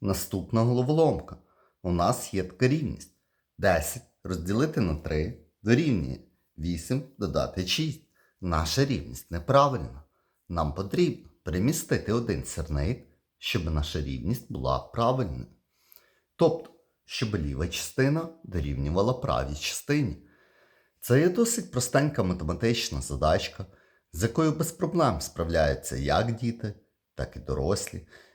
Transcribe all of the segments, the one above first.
Наступна головоломка. У нас є така рівність. 10 розділити на 3 дорівнює 8 додати 6. Наша рівність неправильна. Нам потрібно перемістити один сірник, щоб наша рівність була правильною. Тобто, щоб ліва частина дорівнювала правій частині. Це є досить простенька математична задачка, з якою без проблем справляються як діти, так і дорослі.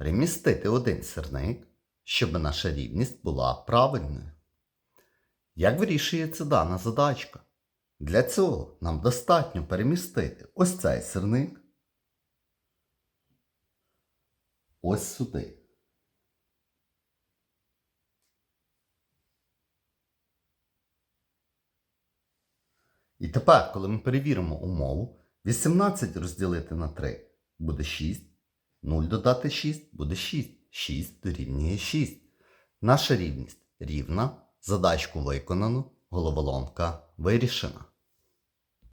перемістити один сірник, щоб наша рівність була правильною. Як вирішується дана задачка? Для цього нам достатньо перемістити ось цей сирник ось сюди. І тепер, коли ми перевіримо умову, 18 розділити на 3 буде 6, 0 додати 6 буде 6. 6 дорівнює 6. Наша рівність рівна. Задачку виконано, головоломка вирішена.